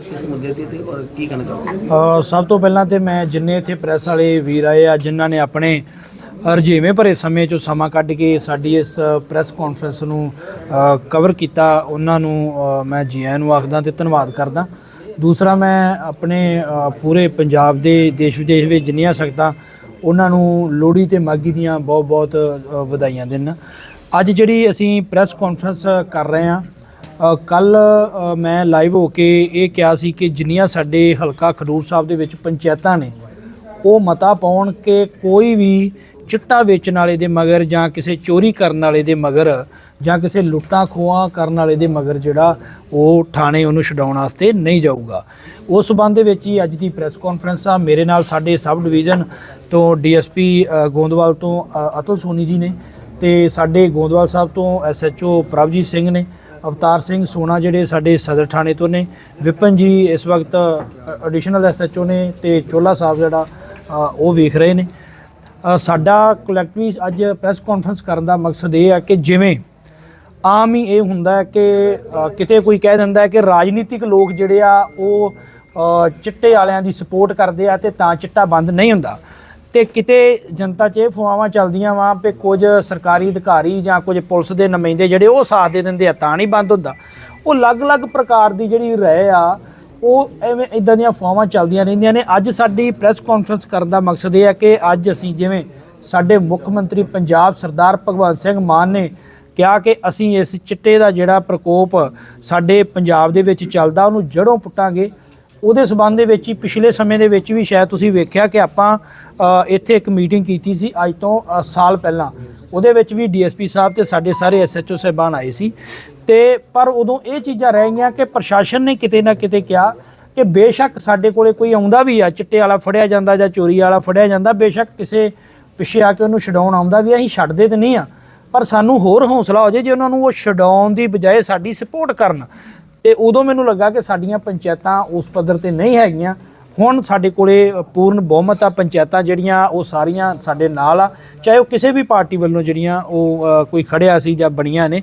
ਕਿਸ ਮੁੱਦੇ ਤੇ ਤੇ ਔਰ ਕੀ ਕਹਿਣਾ ਚਾਹੋਗੇ? ਸਭ ਤੋਂ ਪਹਿਲਾਂ ਤੇ ਮੈਂ ਜਿੰਨੇ ਇੱਥੇ ਪ੍ਰੈਸ ਵਾਲੇ ਵੀਰ ਆਏ ਆ, ਜਿਨ੍ਹਾਂ ਨੇ ਆਪਣੇ ਰਜੇਵੇਂ ਭਰੇ ਸਮੇਂ ਚੋਂ ਸਮਾਂ ਕੱਢ ਕੇ ਸਾਡੀ ਇਸ ਪ੍ਰੈਸ ਕਾਨਫਰੰਸ ਨੂੰ ਕਵਰ ਕੀਤਾ, ਉਹਨਾਂ ਨੂੰ ਮੈਂ ਜੀ ਆਇਆਂ ਨੂੰ ਆਖਦਾ ਤੇ ਧੰਨਵਾਦ ਕਰਦਾ। ਦੂਸਰਾ ਮੈਂ ਆਪਣੇ ਪੂਰੇ ਪੰਜਾਬ ਦੇ ਦੇਸ਼ ਵਿਦੇਸ਼ ਵਿੱਚ ਜਿੰਨੀਆਂ ਸਕਦਾ ਉਹਨਾਂ ਨੂੰ ਲੋਹੜੀ ਤੇ ਮਾਗੀ ਦੀਆਂ ਬਹੁਤ ਬਹੁਤ ਵਧਾਈਆਂ ਦਿੰਦਾ। ਅੱਜ ਜਿਹੜੀ ਅਸੀਂ ਪ੍ਰੈਸ ਕਾਨਫਰੰਸ ਕਰ ਰਹੇ ਹਾਂ ਕੱਲ ਮੈਂ ਲਾਈਵ ਹੋ ਕੇ ਇਹ ਕਿਹਾ ਸੀ ਕਿ ਜਿੰਨੀਆਂ ਸਾਡੇ ਹਲਕਾ ਖਡੂਰ ਸਾਹਿਬ ਦੇ ਵਿੱਚ ਪੰਚਾਇਤਾਂ ਨੇ ਉਹ ਮਤਾ ਪਾਉਣ ਕਿ ਕੋਈ ਵੀ ਚਿੱਟਾ ਵੇਚਣ ਵਾਲੇ ਦੇ ਮਗਰ ਜਾਂ ਕਿਸੇ ਚੋਰੀ ਕਰਨ ਵਾਲੇ ਦੇ ਮਗਰ ਜਾਂ ਕਿਸੇ ਲੁੱਟਾਂ ਖੋਹਾਂ ਕਰਨ ਵਾਲੇ ਦੇ ਮਗਰ ਜਿਹੜਾ ਉਹ ਥਾਣੇ ਉਹਨੂੰ ਛਡਾਉਣ ਵਾਸਤੇ ਨਹੀਂ ਜਾਊਗਾ। ਉਸ ਸਬੰਧ ਦੇ ਵਿੱਚ ਹੀ ਅੱਜ ਦੀ ਪ੍ਰੈਸ ਕਾਨਫਰੰਸ ਆ। ਮੇਰੇ ਨਾਲ ਸਾਡੇ ਸਬ ਡਿਵੀਜ਼ਨ ਤੋਂ ਡੀਐਸਪੀ ਗੋਂਦਵਾਲ ਤੋਂ ਅ, ਅਤੁਲ ਸੋਨੀ ਜੀ ਨੇ ਤੇ ਸਾਡੇ ਗੋਂਦਵਾਲ ਸਾਹਿਬ ਤੋਂ ਐਸਐਚਓ ਪ੍ਰਭਜੀਤ ਸਿੰਘ ਨੇ ਅਵਤਾਰ ਸਿੰਘ ਸੋਨਾ ਜਿਹੜੇ ਸਾਡੇ ਸਦਰ ਥਾਣੇ ਤੋਂ ਨੇ ਵਿਪਨ ਜੀ ਇਸ ਵਕਤ ਐਡੀਸ਼ਨਲ ਐਸਐਚਓ ਨੇ ਤੇ ਚੋਲਾ ਸਾਹਿਬ ਜਿਹੜਾ ਉਹ ਵੇਖ ਰਹੇ ਨੇ। ਅ, ਸਾਡਾ ਕਲੈਕਟਿਵਲੀ ਅੱਜ ਪ੍ਰੈਸ ਕਾਨਫਰੰਸ ਕਰਨ ਦਾ ਮਕਸਦ ਇਹ ਹੈ ਕਿ ਜਿਵੇਂ ਆਮ ਹੀ ਇਹ ਹੁੰਦਾ ਹੈ ਕਿ ਕਿਤੇ ਕੋਈ ਕਹਿ ਦਿੰਦਾ ਹੈ ਕਿ ਰਾਜਨੀਤਿਕ ਲੋਕ ਜਿਹੜੇ ਆ ਉਹ ਚਿੱਟੇ ਵਾਲਿਆਂ ਦੀ ਸਪੋਰਟ ਕਰਦੇ ਆ ਤੇ ਤਾਂ ਚਿੱਟਾ ਬੰਦ ਨਹੀਂ ਹੁੰਦਾ। ਤੇ ਕਿਤੇ ਜਨਤਾ 'ਚ ਇਹ ਫੁਆਵਾਂ ਚੱਲਦੀਆਂ ਵਾਂ ਕਿ ਕੁਝ ਸਰਕਾਰੀ ਅਧਿਕਾਰੀ ਜਾਂ ਕੁਝ ਪੁਲਿਸ ਦੇ ਨੁਮਾਇੰਦੇ ਜਿਹੜੇ ਉਹ ਸਾਥ ਦੇ ਦਿੰਦੇ ਆ, ਤਾਂ ਨਹੀਂ ਬੰਦ ਹੁੰਦਾ। ਉਹ ਅਲੱਗ-ਅਲੱਗ ਪ੍ਰਕਾਰ ਦੀ ਜਿਹੜੀ ਰਹਿ ਆ, ਉਹ ਐਵੇਂ ਇਦਾਂ ਦੀਆਂ ਫੁਆਵਾਂ ਚੱਲਦੀਆਂ ਰਹਿੰਦੀਆਂ ਨੇ। ਅੱਜ ਸਾਡੀ ਪ੍ਰੈਸ ਕਾਨਫਰੰਸ ਕਰਨ ਦਾ ਮਕਸਦ ਇਹ ਹੈ ਕਿ ਅੱਜ ਅਸੀਂ ਜਿਵੇਂ ਸਾਡੇ ਮੁੱਖ ਮੰਤਰੀ ਪੰਜਾਬ ਸਰਦਾਰ ਭਗਵੰਤ ਸਿੰਘ ਮਾਨ ਨੇ ਕਿਹਾ ਕਿ ਅਸੀਂ ਇਸ ਚਿੱਟੇ ਦਾ ਜਿਹੜਾ ਪ੍ਰਕੋਪ ਸਾਡੇ ਪੰਜਾਬ ਦੇ ਵਿੱਚ ਚੱਲਦਾ, ਉਹਨੂੰ ਜੜੋਂ ਪੁੱਟਾਂਗੇ। ਉਹਦੇ ਸਬੰਧ ਦੇ ਵਿੱਚ ਹੀ ਪਿਛਲੇ ਸਮੇਂ ਦੇ ਵਿੱਚ ਵੀ ਸ਼ਾਇਦ ਤੁਸੀਂ ਵੇਖਿਆ ਕਿ ਆਪਾਂ ਇੱਥੇ ਇੱਕ ਮੀਟਿੰਗ ਕੀਤੀ ਸੀ ਅੱਜ ਤੋਂ ਸਾਲ ਪਹਿਲਾਂ। ਉਹਦੇ ਵਿੱਚ ਵੀ ਡੀਐਸਪੀ ਸਾਹਿਬ ਤੇ ਸਾਡੇ ਸਾਰੇ ਐਸਐਚਓ ਸਾਹਿਬਾਨ ਆਏ ਸੀ। ਤੇ ਪਰ ਉਦੋਂ ਇਹ ਚੀਜ਼ਾਂ ਰਹਿ ਗਈਆਂ ਕਿ ਪ੍ਰਸ਼ਾਸਨ ਨੇ ਕਿਤੇ ਨਾ ਕਿਤੇ ਕਿਹਾ ਕਿ ਬੇਸ਼ੱਕ ਸਾਡੇ ਕੋਲੇ ਕੋਈ ਆਉਂਦਾ ਵੀ ਆ, ਚਿੱਟੇ ਵਾਲਾ ਫੜਿਆ ਜਾਂਦਾ ਜਾਂ ਚੋਰੀ ਵਾਲਾ ਫੜਿਆ ਜਾਂਦਾ, ਬੇਸ਼ੱਕ ਕਿਸੇ ਪਿੱਛੇ ਆ ਕੇ ਉਹਨੂੰ ਛਡਾਉਣ ਆਉਂਦਾ ਵੀ ਅਸੀਂ ਛੱਡਦੇ ਤੇ ਨਹੀਂ ਆ। ਪਰ ਸਾਨੂੰ ਹੋਰ ਹੌਸਲਾ ਹੋ ਜੇ ਜੇ ਉਹਨਾਂ ਨੂੰ ਉਹ ਛਡਾਉਣ ਦੀ ਬਜਾਏ ਸਾਡੀ ਸਪੋਰਟ ਕਰਨ। ਤੇ ਉਦੋਂ ਮੈਨੂੰ ਲੱਗਾ ਕਿ ਸਾਡੀਆਂ ਪੰਚਾਇਤਾਂ ਉਸ ਪੱਧਰ ਤੇ ਨਹੀਂ ਹੈਗੀਆਂ। ਹੁਣ ਸਾਡੇ ਕੋਲੇ ਪੂਰਨ ਬਹੁਮਤ ਆ, ਪੰਚਾਇਤਾਂ ਜਿਹੜੀਆਂ, ਉਹ ਸਾਰੀਆਂ ਸਾਡੇ ਨਾਲ ਆ। ਚਾਹੇ ਉਹ ਕਿਸੇ ਵੀ ਪਾਰਟੀ ਵੱਲੋਂ ਜਿਹੜੀਆਂ ਉਹ ਕੋਈ ਖੜਿਆ ਸੀ ਜਾਂ ਬਣੀਆਂ ਨੇ।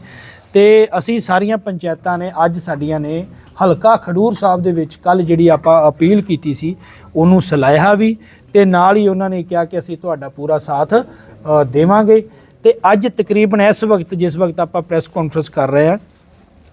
ਤੇ ਅਸੀਂ ਸਾਰੀਆਂ ਪੰਚਾਇਤਾਂ ਨੇ, ਅੱਜ ਸਾਡੀਆਂ ਨੇ, ਹਲਕਾ ਖਡੂਰ ਸਾਹਿਬ ਦੇ ਵਿੱਚ ਕੱਲ ਜਿਹੜੀ ਆਪਾਂ ਅਪੀਲ ਕੀਤੀ ਸੀ, ਉਹਨੂੰ ਸਲਾਹਿਆ ਵੀ ਤੇ ਨਾਲ ਹੀ ਉਹਨਾਂ ਨੇ ਕਿਹਾ ਕਿ ਅਸੀਂ ਤੁਹਾਡਾ ਪੂਰਾ ਸਾਥ ਦੇਵਾਂਗੇ। ਤੇ ਅੱਜ ਤਕਰੀਬਨ ਇਸ ਵਕਤ, ਜਿਸ ਵਕਤ ਆਪਾਂ ਪ੍ਰੈਸ ਕਾਨਫਰੰਸ ਕਰ ਰਹੇ ਹਾਂ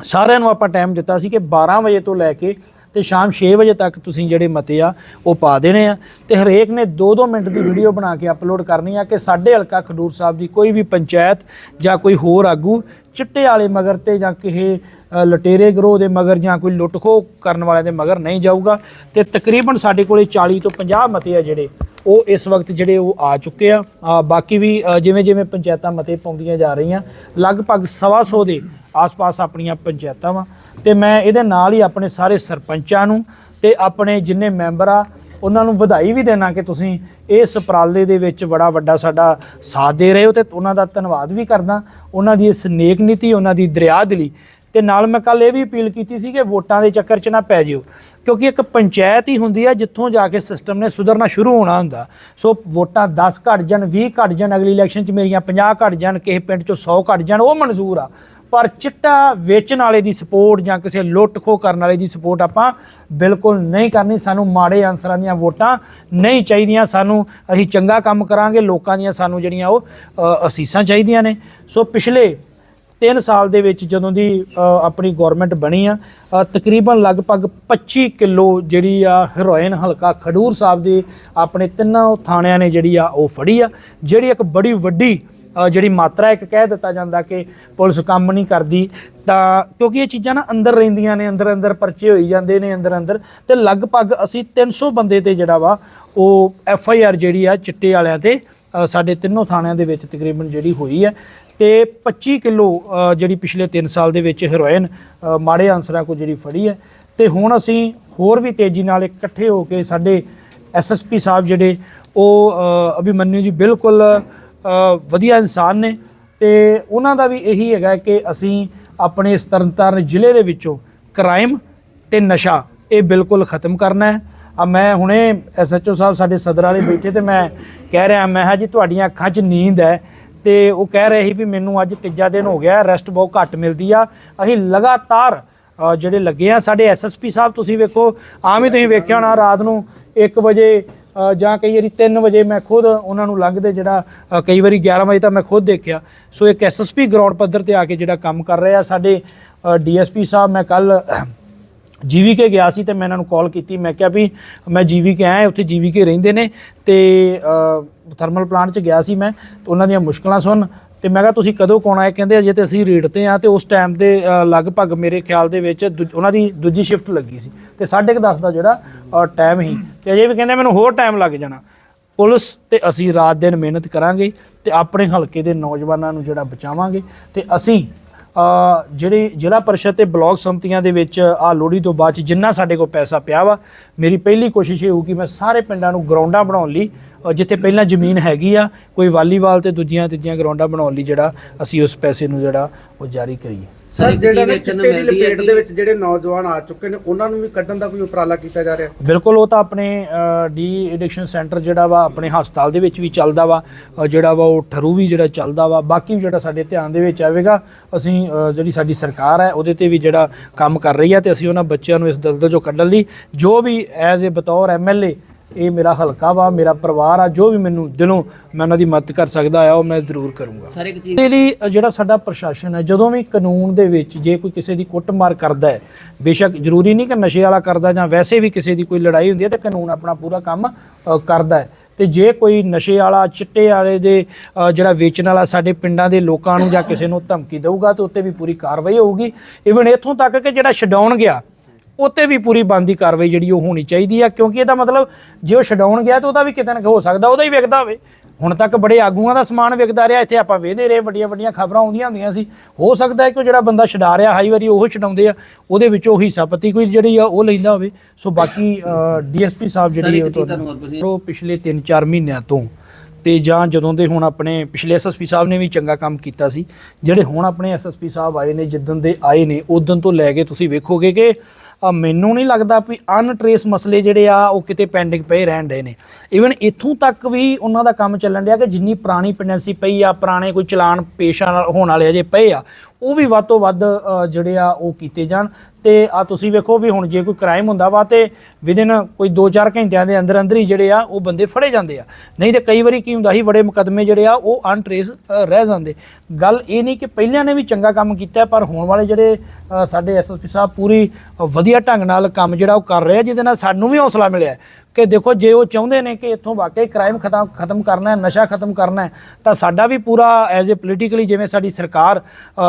ਸਾਰਿਆਂ ਨੂੰ ਆਪਾਂ ਟਾਈਮ ਦਿੱਤਾ ਸੀ ਕਿ 12 ਵਜੇ ਤੋਂ ਲੈ ਕੇ ਤੇ ਸ਼ਾਮ 6 ਵਜੇ ਤੱਕ ਤੁਸੀਂ ਜਿਹੜੇ ਮਤੇ ਆ, ਉਹ ਪਾ ਦੇਣੇ ਆ। ਤੇ ਹਰੇਕ ਨੇ 2-2 ਮਿੰਟ ਦੀ ਵੀਡੀਓ ਬਣਾ ਕੇ ਅਪਲੋਡ ਕਰਨੀ ਆ ਕਿ ਸਾਡੇ ਹਲਕਾ ਖਡੂਰ ਸਾਹਿਬ ਦੀ ਕੋਈ ਵੀ ਪੰਚਾਇਤ ਜਾਂ ਕੋਈ ਹੋਰ ਆਗੂ ਚਿੱਟੇ ਵਾਲੇ ਮਗਰ ਤੇ ਜਾਂ ਕਿਸੇ ਲਟੇਰੇ ਗਰੋਹ ਦੇ ਮਗਰ ਜਾਂ ਕੋਈ ਲੁੱਟਖੋ ਕਰਨ ਵਾਲਿਆਂ ਦੇ ਮਗਰ ਨਹੀਂ ਜਾਊਗਾ। ਤੇ ਤਕਰੀਬਨ ਸਾਡੇ ਕੋਲੇ 40 ਤੋਂ 50 ਮਤੇ ਆ ਜਿਹੜੇ, ਉਹ ਇਸ ਵਕਤ ਜਿਹੜੇ ਉਹ ਆ ਚੁੱਕੇ ਆ। ਬਾਕੀ ਵੀ ਜਿਵੇਂ ਜਿਵੇਂ ਪੰਚਾਇਤਾਂ ਮਤੇ ਪਾਉਂਦੀਆਂ ਜਾ ਰਹੀਆਂ, ਲਗਭਗ ਸਵਾ ਸੌ ਦੇ ਆਸ-ਪਾਸ ਆਪਣੀਆਂ ਪੰਚਾਇਤਾਂ ਵਾ। ਤੇ ਮੈਂ ਇਹਦੇ ਨਾਲ ਹੀ ਆਪਣੇ ਸਾਰੇ ਸਰਪੰਚਾਂ ਨੂੰ ਤੇ ਆਪਣੇ ਜਿੰਨੇ ਮੈਂਬਰ ਆ, ਉਹਨਾਂ ਨੂੰ ਵਧਾਈ ਵੀ ਦੇਣਾ ਕਿ ਤੁਸੀਂ ਇਸ ਉਪਰਾਲੇ ਦੇ ਵਿੱਚ ਬੜਾ ਵੱਡਾ ਸਾਡਾ ਸਾਥ ਦੇ ਰਹੇ ਹੋ ਤੇ ਉਹਨਾਂ ਦਾ ਧੰਨਵਾਦ ਵੀ ਕਰਦਾ। ਉਹਨਾਂ ਦੀ ਇਸ ਨੇਕ ਨੀਤੀ, ਉਹਨਾਂ ਦੀ ਦਰਿਆ ਦਿਲੀ ਤੇ ਨਾਲ ਮੈਂ ਕੱਲ ਇਹ ਵੀ ਅਪੀਲ ਕੀਤੀ ਸੀ ਕਿ ਵੋਟਾਂ ਦੇ ਚੱਕਰ 'ਚ ਨਾ ਪੈ ਜਿਓ, ਕਿਉਂਕਿ ਇੱਕ ਪੰਚਾਇਤ ਹੀ ਹੁੰਦੀ ਆ ਜਿੱਥੋਂ ਜਾ ਕੇ ਸਿਸਟਮ ਨੇ ਸੁਧਰਨਾ ਸ਼ੁਰੂ ਹੋਣਾ ਹੁੰਦਾ। ਸੋ ਵੋਟਾਂ 10 ਘਟ ਜਾਣ 20 ਘਟ ਜਾਣ, ਅਗਲੀ ਇਲੈਕਸ਼ਨ 'ਚ ਮੇਰੀਆਂ 50 ਘਟ ਜਾਣ, ਕਿਸੇ ਪਿੰਡ 'ਚੋਂ 100 ਘਟ ਜਾਣ, ਉਹ ਮਨਜ਼ੂਰ ਆ। ਪਰ ਚਿੱਟਾ ਵੇਚਣ ਵਾਲੇ ਦੀ ਸਪੋਰਟ ਜਾਂ ਕਿਸੇ ਲੁੱਟ ਖੋ ਕਰਨ ਵਾਲੇ ਦੀ ਸਪੋਰਟ ਆਪਾਂ ਬਿਲਕੁਲ ਨਹੀਂ ਕਰਨੀ। ਸਾਨੂੰ ਮਾੜੇ ਅਨਸਰਾਂ ਦੀਆਂ ਵੋਟਾਂ ਨਹੀਂ ਚਾਹੀਦੀਆਂ। ਸਾਨੂੰ ਅਸੀਂ ਚੰਗਾ ਕੰਮ ਕਰਾਂਗੇ। ਲੋਕਾਂ ਦੀਆਂ ਸਾਨੂੰ ਜਿਹੜੀਆਂ ਉਹ ਅਸੀਸਾਂ ਚਾਹੀਦੀਆਂ ਨੇ। ਸੋ ਪਿਛਲੇ 3 ਸਾਲ ਦੇ ਵਿੱਚ ਜਦੋਂ ਦੀ ਆਪਣੀ ਗਵਰਨਮੈਂਟ ਬਣੀ ਆ ਤਕਰੀਬਨ ਲਗਭਗ 25 ਕਿਲੋ ਜਿਹੜੀ ਆ ਹੈਰੋਇਨ ਹਲਕਾ ਖਡੂਰ ਸਾਹਿਬ ਦੇ ਆਪਣੇ ਤਿੰਨਾਂ ਥਾਣਿਆਂ ਨੇ ਜਿਹੜੀ ਆ ਉਹ ਫੜੀ ਆ, ਜਿਹੜੀ ਇੱਕ ਬੜੀ ਵੱਡੀ ਜਿਹੜੀ ਮਾਤਰਾ ਇੱਕ ਕਹਿ ਦਿੱਤਾ ਜਾਂਦਾ ਕਿ ਪੁਲਿਸ ਕੰਮ ਨਹੀਂ ਕਰਦੀ, ਤਾਂ ਕਿਉਂਕਿ ਇਹ ਚੀਜ਼ਾਂ ਨਾ ਅੰਦਰ ਰਹਿੰਦੀਆਂ ਨੇ, ਅੰਦਰ ਅੰਦਰ ਪਰਚੇ ਹੋਈ ਜਾਂਦੇ ਨੇ, ਅੰਦਰ ਅੰਦਰ, ਤੇ ਲਗਭਗ ਅਸੀਂ 300 ਬੰਦੇ ਤੇ ਜਿਹੜਾ ਵਾ, ਉਹ ਐਫ ਆਈ ਆਰ ਜਿਹੜੀ ਆ ਚਿੱਟੇ ਵਾਲਿਆਂ ਤੇ ਸਾਡੇ ਤਿੰਨੋਂ ਥਾਣਿਆਂ ਦੇ ਵਿੱਚ ਤਕਰੀਬਨ ਜਿਹੜੀ ਹੋਈ ਹੈ, ਤੇ 25 ਕਿਲੋ ਜਿਹੜੀ ਪਿਛਲੇ 3 ਸਾਲ ਦੇ ਵਿੱਚ ਹੈਰੋਇਨ ਮਾੜੇ ਅਨਸਰਾਂ ਕੋ ਜਿਹੜੀ ਫੜੀ ਹੈ, ਤੇ ਹੁਣ ਅਸੀਂ ਹੋਰ ਵੀ ਤੇਜ਼ੀ ਨਾਲ ਇਕੱਠੇ ਹੋ ਕੇ ਸਾਡੇ ਐਸਐਸਪੀ ਸਾਹਿਬ ਜਿਹੜੇ, ਉਹ ਅਭਿਮਨਿਊ ਜੀ ਬਿਲਕੁਲ ਵਧੀਆ ਇਨਸਾਨ ਨੇ ਤੇ ਉਹਨਾਂ ਦਾ ਵੀ ਇਹੀ ਹੈਗਾ ਕਿ ਅਸੀਂ ਆਪਣੇ ਇਸ ਤਰਨਤਾਰਨ ਜ਼ਿਲ੍ਹੇ ਦੇ ਵਿੱਚੋਂ ਕ੍ਰਾਈਮ ਤੇ ਨਸ਼ਾ ਇਹ ਬਿਲਕੁਲ ਖਤਮ ਕਰਨਾ ਹੈ। ਆ ਮੈਂ ਹੁਣੇ ਐਸਐਚਓ ਸਾਹਿਬ ਸਾਡੇ ਸਦਰ ਵਾਲੇ ਬੈਠੇ ਤੇ ਮੈਂ ਕਹਿ ਰਿਹਾ ਮੈਂ ਹਾਂ ਜੀ ਤੁਹਾਡੀਆਂ ਅੱਖਾਂ 'ਚ ਨੀਂਦ ਹੈ ਤੇ ਉਹ ਕਹਿ ਰਹੇ ਸੀ ਵੀ ਮੈਨੂੰ ਅੱਜ ਤੀਜਾ ਦਿਨ ਹੋ ਗਿਆ ਰੈਸਟ ਬਹੁਤ ਘੱਟ ਮਿਲਦੀ ਆ। ਅਸੀਂ ਲਗਾਤਾਰ ਅ, ਜਿਹੜੇ ਲੱਗੇ ਆ ਸਾਡੇ ਐਸਐਸਪੀ ਸਾਹਿਬ ਤੁਸੀਂ ਵੇਖੋ ਆਮ ਹੀ ਤੁਸੀਂ ਵੇਖਿਆ ਹੋਣਾ ਰਾਤ ਨੂੰ 1 ਵਜੇ ਜਾਂ ਕਈ ਵਾਰੀ 3 ਵਜੇ ਮੈਂ ਖੁਦ ਉਹਨਾਂ ਨੂੰ ਲੰਘਦੇ ਜਿਹੜਾ ਕਈ ਵਾਰੀ 11 ਵਜੇ ਤਾਂ ਮੈਂ ਖੁਦ ਦੇਖਿਆ। ਸੋ ਇੱਕ ਐਸਐਸਪੀ ਗਰਾਊਂਡ ਪੱਧਰ ਤੇ ਆ ਕੇ ਜਿਹੜਾ ਕੰਮ ਕਰ ਰਹੇ। ਆ ਸਾਡੇ ਡੀਐਸਪੀ ਸਾਹਿਬ, ਮੈਂ ਕੱਲ ਜੀਵੀਕੇ ਗਿਆ ਸੀ ਤੇ ਮੈਂ ਇਹਨਾਂ ਨੂੰ ਕਾਲ ਕੀਤੀ। ਮੈਂ ਕਿਹਾ ਵੀ ਮੈਂ ਜੀਵੀਕੇ ਆਇਆ, ਉੱਥੇ ਜੀਵੀਕੇ ਰਹਿੰਦੇ ਨੇ ਤੇ ਥਰਮਲ ਪਲਾਂਟ 'ਚ ਗਿਆ ਸੀ ਮੈਂ ਤੇ ਉਹਨਾਂ ਦੀਆਂ ਮੁਸ਼ਕਲਾਂ ਸੁਣ ਤੇ ਮੈਂ ਕਿਹਾ, ਤੁਸੀਂ ਕਦੋਂ ਕੋਣ ਹੈ ਕਹਿੰਦੇ ਅਜੇ ਤੇ ਅਸੀਂ ਰੇਡ ਤੇ ਆ। ਤੇ ਉਸ ਟਾਈਮ ਦੇ ਲਗਭਗ ਮੇਰੇ ਖਿਆਲ ਦੇ ਵਿੱਚ ਦੂ- ਉਹਨਾਂ ਦੀ ਦੂਜੀ ਸ਼ਿਫਟ ਲੱਗੀ ਸੀ ਤੇ 10:30 ਦਾ ਜਿਹੜਾ ਟਾਈਮ ਸੀ ਤੇ ਅਜੇ ਵੀ ਕਹਿੰਦੇ ਮੈਨੂੰ ਹੋਰ ਟਾਈਮ ਲੱਗ ਜਾਣਾ। ਪੁਲਿਸ ਤੇ ਅਸੀਂ ਰਾਤ ਦਿਨ ਮਿਹਨਤ ਕਰਾਂਗੇ ਤੇ ਆਪਣੇ ਹਲਕੇ ਦੇ ਨੌਜਵਾਨਾਂ ਨੂੰ ਜਿਹੜਾ ਬਚਾਵਾਂਗੇ। ਤੇ ਅਸੀਂ ਜਿਹੜੇ ਜ਼ਿਲ੍ਹਾ ਪਰਿਸ਼ਦ ਤੇ ਬਲਾਕ ਸੰਮਤੀਆਂ ਦੇ ਵਿੱਚ ਆ ਲੋਹੜੀ ਤੋਂ ਬਾਅਦ ਜਿੰਨਾ ਸਾਡੇ ਕੋਲ ਪੈਸਾ ਪਿਆ ਵਾ ਮੇਰੀ ਪਹਿਲੀ ਕੋਸ਼ਿਸ਼ ਇਹ ਹੋਊਗੀ ਮੈਂ ਸਾਰੇ ਪਿੰਡਾਂ ਨੂੰ ਗਰਾਊਂਡਾਂ ਬਣਾਉਣ ਲਈ ਜਿੱਥੇ ਪਹਿਲਾਂ ਜ਼ਮੀਨ ਹੈਗੀ ਆ ਕੋਈ ਵਾਲੀਬਾਲ ਤੇ ਦੂਜੀਆਂ ਤੀਜੀਆਂ ਗਰਾਊਂਡਾਂ ਬਣਾਉਣ ਲਈ ਜਿਹੜਾ ਅਸੀਂ ਉਸ ਪੈਸੇ ਨੂੰ ਜਿਹੜਾ ਉਹ ਜਾਰੀ ਕਰੀਏ। ਸਰ ਜਿਹੜਾ ਨੇ ਚਿੱਟੇ ਦੀ ਲਪੇਟ ਦੇ ਵਿੱਚ ਜਿਹੜੇ ਨੌਜਵਾਨ ਆ ਚੁੱਕੇ ਨੇ ਉਹਨਾਂ ਨੂੰ ਵੀ ਕੱਢਣ ਦਾ ਕੋਈ ਉਪਰਾਲਾ ਕੀਤਾ ਜਾ ਰਿਹਾ? ਬਿਲਕੁਲ ਉਹ ਤਾਂ ਆਪਣੇ ਡੀ ਐਡਿਕਸ਼ਨ ਸੈਂਟਰ ਜਿਹੜਾ ਵਾ ਆਪਣੇ ਹਸਪਤਾਲ ਦੇ ਵਿੱਚ ਵੀ ਚੱਲਦਾ ਵਾ ਜਿਹੜਾ ਵਾ ਉਹ ਠਰੂ ਵੀ ਜਿਹੜਾ ਚੱਲਦਾ ਵਾ। ਬਾਕੀ ਵੀ ਜਿਹੜਾ ਸਾਡੇ ਧਿਆਨ ਦੇ ਵਿੱਚ ਆਵੇਗਾ ਅਸੀਂ ਜਿਹੜੀ ਸਾਡੀ ਸਰਕਾਰ ਹੈ ਉਹਦੇ ਤੇ ਵੀ ਜਿਹੜਾ ਕੰਮ ਕਰ ਰਹੀ ਹੈ ਤੇ ਅਸੀਂ ਉਹਨਾਂ ਬੱਚਿਆਂ ਨੂੰ ਇਸ ਦਲਦਲ ਚੋਂ ਕੱਢਣ ਲਈ ਜੋ ਵੀ ਐਜ਼ ਅ ਬਤੌਰ ਐਮਐਲਏ ਇਹ ਮੇਰਾ ਹਲਕਾ ਵਾ ਮੇਰਾ ਪਰਿਵਾਰ ਆ ਜੋ ਵੀ ਮੈਨੂੰ ਦਿਲੋਂ ਮੈਂ ਉਹਨਾਂ ਦੀ ਮਦਦ ਕਰ ਸਕਦਾ ਆ ਉਹ ਮੈਂ ਜ਼ਰੂਰ ਕਰੂੰਗਾ। ਸਰ ਇੱਕ ਚੀਜ਼ ਦੇ ਲਈ ਜਿਹੜਾ ਸਾਡਾ ਪ੍ਰਸ਼ਾਸਨ ਹੈ ਜਦੋਂ ਵੀ ਕਾਨੂੰਨ ਦੇ ਵਿੱਚ ਜੇ ਕੋਈ ਕਿਸੇ ਦੀ ਕੁੱਟਮਾਰ ਕਰਦਾ ਹੈ ਬੇਸ਼ੱਕ ਜ਼ਰੂਰੀ ਨਹੀਂ ਕਿ ਨਸ਼ੇ ਵਾਲਾ ਕਰਦਾ ਜਾਂ ਵੈਸੇ ਵੀ ਕਿਸੇ ਦੀ ਕੋਈ ਲੜਾਈ ਹੁੰਦੀ ਹੈ ਤੇ ਕਾਨੂੰਨ ਆਪਣਾ ਪੂਰਾ ਕੰਮ ਅ, ਕਰਦਾ ਹੈ। ਤੇ ਜੇ ਕੋਈ ਨਸ਼ੇ ਵਾਲਾ ਚਿੱਟੇ ਵਾਲੇ ਦੇ ਅ, ਜਿਹੜਾ ਵੇਚਣ ਵਾਲਾ ਸਾਡੇ ਪਿੰਡਾਂ ਦੇ ਲੋਕਾਂ ਨੂੰ ਜਾਂ ਕਿਸੇ ਨੂੰ ਧਮਕੀ ਦੇਊਗਾ ਤੇ ਉੱਤੇ ਵੀ ਪੂਰੀ ਕਾਰਵਾਈ ਹੋਊਗੀ। ਇਵਨ ਇੱਥੋਂ ਤੱਕ ਕਿ ਜਿਹੜਾ ਛਡਾਉਣ ਗਿਆ ਉੱਤੇ ਵੀ ਪੂਰੀ ਬੰਦੀ ਕਾਰਵਾਈ ਜਿਹੜੀ ਉਹ ਹੋਣੀ ਚਾਹੀਦੀ ਆ ਕਿਉਂਕਿ ਇਹਦਾ ਮਤਲਬ ਜੇ ਉਹ ਛਡਾਉਣ ਗਿਆ ਤਾਂ ਉਹਦਾ ਵੀ ਕਿਤੇ ਨਾ ਹੋ ਸਕਦਾ ਉਹਦਾ ਹੀ ਵਿਕਦਾ ਹੋਵੇ। ਹੁਣ ਤੱਕ ਬੜੇ ਆਗੂਆਂ ਦਾ ਸਮਾਨ ਵਿਕਦਾ ਰਿਹਾ ਇੱਥੇ ਆਪਾਂ ਵੇਖਦੇ ਰਹੇ ਵੱਡੀਆਂ ਵੱਡੀਆਂ ਖਬਰਾਂ ਆਉਂਦੀਆਂ ਹੁੰਦੀਆਂ ਸੀ। ਹੋ ਸਕਦਾ ਹੈ ਕਿ ਉਹ ਜਿਹੜਾ ਬੰਦਾ ਛਡਾ ਰਿਹਾ ਹਾਈ ਵਾਰੀ ਉਹ ਛਡਾਉਂਦੇ ਆ ਉਹਦੇ ਵਿੱਚੋਂ ਹਿੱਸਾ ਪਤੀ ਕੋਈ ਜਿਹੜੀ ਆ ਉਹ ਲੈਂਦਾ ਹੋਵੇ। ਸੋ ਬਾਕੀ ਡੀਐਸਪੀ ਸਾਹਿਬ ਜਿਹੜੀ ਉਹ ਉਹ ਪਿਛਲੇ 3-4 ਮਹੀਨਿਆਂ ਤੋਂ ਤੇ ਜਾਂ ਜਦੋਂ ਦੇ ਹੁਣ ਆਪਣੇ ਪਿਛਲੇ ਐਸਐਸਪੀ ਸਾਹਿਬ ਨੇ ਵੀ ਚੰਗਾ ਕੰਮ ਕੀਤਾ ਸੀ ਜਿਹੜੇ ਹੁਣ ਆਪਣੇ ਐਸਐਸਪੀ ਸਾਹਿਬ ਆਏ ਨੇ ਜਿੱਦਣ ਦੇ ਆਏ ਨੇ ਉਦੋਂ ਤੋਂ ਲੈ ਕੇ ਤੁਸੀਂ ਵੇਖੋਗੇ ਕਿ ਅ, ਮੈਨੂੰ ਨਹੀਂ ਲੱਗਦਾ ਵੀ ਅਨਟ੍ਰੇਸ ਮਸਲੇ ਜਿਹੜੇ ਆ ਉਹ ਕਿਤੇ ਪੈਂਡਿੰਗ ਪਏ ਰਹਿਣ ਡਏ ਨੇ। ਇਵਨ ਇੱਥੋਂ ਤੱਕ ਵੀ ਉਹਨਾਂ ਦਾ ਕੰਮ ਚੱਲਣ ਡਿਆ ਕਿ ਜਿੰਨੀ ਪੁਰਾਣੀ ਪੈਂਡੈਂਸੀ ਪਈ ਆ ਪੁਰਾਣੇ ਕੋਈ ਚਲਾਨ ਪੇਸ਼ ਆ- ਹੋਣ ਵਾਲੇ ਅਜੇ ਪਏ ਆ ਉਹ ਵੀ ਵੱਧ ਤੋਂ ਵੱਧ ਜਿਹੜੇ ਆ ਉਹ ਕੀਤੇ ਜਾਣ। ਤੇ ਆ ਤੁਸੀਂ ਵੇਖੋ ਵੀ ਹੁਣ ਜੇ ਕੋਈ ਕ੍ਰਾਈਮ ਹੁੰਦਾ ਵਾ ਤੇ ਵਿਦਿਨ ਕੋਈ 2-4 ਘੰਟਿਆਂ ਦੇ ਅੰਦਰ ਅੰਦਰ ਹੀ ਜਿਹੜੇ ਆ ਉਹ ਬੰਦੇ ਫੜੇ ਜਾਂਦੇ ਆ। ਨਹੀਂ ਤੇ ਕਈ ਵਾਰੀ ਕੀ ਹੁੰਦਾ ਸੀ ਬੜੇ ਮੁਕੱਦਮੇ ਜਿਹੜੇ ਆ ਉਹ ਅਨਟ੍ਰੇਸ ਰਹਿ ਜਾਂਦੇ। ਗੱਲ ਇਹ ਨਹੀਂ ਕਿ ਪਹਿਲਿਆਂ ਨੇ ਵੀ ਚੰਗਾ ਕੰਮ ਕੀਤਾ ਪਰ ਹੋਣ ਵਾਲੇ ਜਿਹੜੇ ਅ, ਸਾਡੇ ਐਸਐਸਪੀ ਸਾਹਿਬ ਪੂਰੀ ਵਧੀਆ ਢੰਗ ਨਾਲ ਕੰਮ ਜਿਹੜਾ ਉਹ ਕਰ ਰਹੇ ਆ ਜਿਹਦੇ ਨਾਲ ਸਾਨੂੰ ਵੀ ਹੌਸਲਾ ਮਿਲਿਆ। ਕਿ ਦੇਖੋ ਜੇ ਉਹ ਚਾਹੁੰਦੇ ਨੇ ਕਿ ਇੱਥੋਂ ਵਾਕਈ ਕ੍ਰਾਈਮ ਖਤਮ ਖਤਮ ਕਰਨਾ ਹੈ ਨਸ਼ਾ ਖਤਮ ਕਰਨਾ ਹੈ ਤਾਂ ਸਾਡਾ ਵੀ ਪੂਰਾ ਐਜ਼ ਅ ਪੋਲੀਟੀਕਲੀ ਜਿਵੇਂ ਸਾਡੀ ਸਰਕਾਰ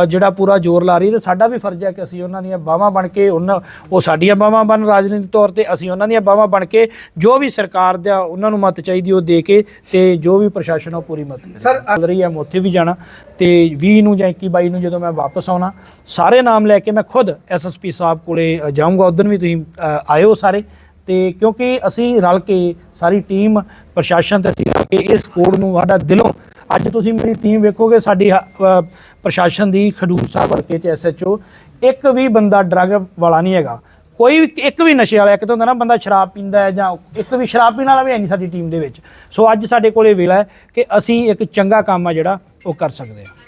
ਜਿਹੜਾ ਪੂਰਾ ਜ਼ੋਰ ਲਾ ਰਹੀ ਹੈ ਤੇ ਸਾਡਾ ਵੀ ਫਰਜ਼ ਹੈ ਕਿ ਅਸੀਂ ਉਹਨਾਂ ਦੀਆਂ ਬਾਹਾਂ ਬਣ ਕੇ ਉਹਨਾਂ ਉਹ ਸਾਡੀਆਂ ਬਾਹਾਂ ਬਣ ਰਾਜਨੀਤਿਕ ਤੌਰ ਤੇ ਅਸੀਂ ਉਹਨਾਂ ਦੀਆਂ ਬਾਹਾਂ ਬਣ ਕੇ ਜੋ ਵੀ ਸਰਕਾਰ ਦਾ ਉਹਨਾਂ ਨੂੰ ਮਤ ਚਾਹੀਦੀ ਉਹ ਦੇ ਕੇ ਤੇ ਜੋ ਵੀ ਪ੍ਰਸ਼ਾਸਨ ਉਹ ਪੂਰੀ ਮਤ ਸਰ ਚੱਲ ਰਹੀ ਹੈ ਮੈਂ ਉੱਥੇ ਵੀ ਜਾਣਾ ਤੇ 20 ਨੂੰ ਜਾਂ 21 22 ਨੂੰ ਜਦੋਂ ਮੈਂ ਵਾਪਸ ਆਉਣਾ ਸਾਰੇ ਨਾਮ ਲੈ ਕੇ ਮੈਂ ਖੁਦ ਐਸਐਸਪੀ ਸਾਹਿਬ ਕੋਲੇ ਜਾਊਂਗਾ ਉਦੋਂ ਵੀ ਤੁਸੀਂ ਆਇਓ ਸਾਰੇ। ਤੇ ਕਿਉਂਕਿ ਅਸੀਂ ਰਲ ਕੇ ਸਾਰੀ ਟੀਮ, ਪ੍ਰਸ਼ਾਸਨ ਤੇ ਅਸੀਂ ਰਲ ਕੇ ਇਸ ਕੋਡ ਨੂੰ ਸਾਡਾ ਦਿਲੋਂ, ਅੱਜ ਤੁਸੀਂ ਮੇਰੀ ਟੀਮ ਵੇਖੋਗੇ, ਸਾਡੀ ਹ- ਪ੍ਰਸ਼ਾਸਨ ਦੀ ਖਡੂਰ ਸਾਹਿਬ ਹਲਕੇ ਚ ਐਸਐਚਓ ਇੱਕ ਵੀ ਬੰਦਾ ਡਰਗ ਵਾਲਾ ਨਹੀਂ ਹੈਗਾ। ਕੋਈ ਵੀ, ਇੱਕ ਵੀ ਨਸ਼ੇ ਵਾਲਾ, ਇੱਕ ਤਾਂ ਹੁੰਦਾ ਨਾ ਬੰਦਾ ਸ਼ਰਾਬ ਪੀਂਦਾ ਹੈ ਜਾਂ ਇੱਕ ਵੀ ਸ਼ਰਾਬ ਪੀਣ ਵਾਲਾ ਵੀ ਹੈ ਨਹੀਂ ਸਾਡੀ ਟੀਮ ਦੇ ਵਿੱਚ। ਸੋ ਅੱਜ ਸਾਡੇ ਕੋਲੇ ਵੇਲਾ ਹੈ ਕਿ ਅਸੀਂ ਇੱਕ ਚੰਗਾ ਕੰਮ ਆ ਜਿਹੜਾ ਉਹ ਕਰ ਸਕਦੇ ਹਾਂ।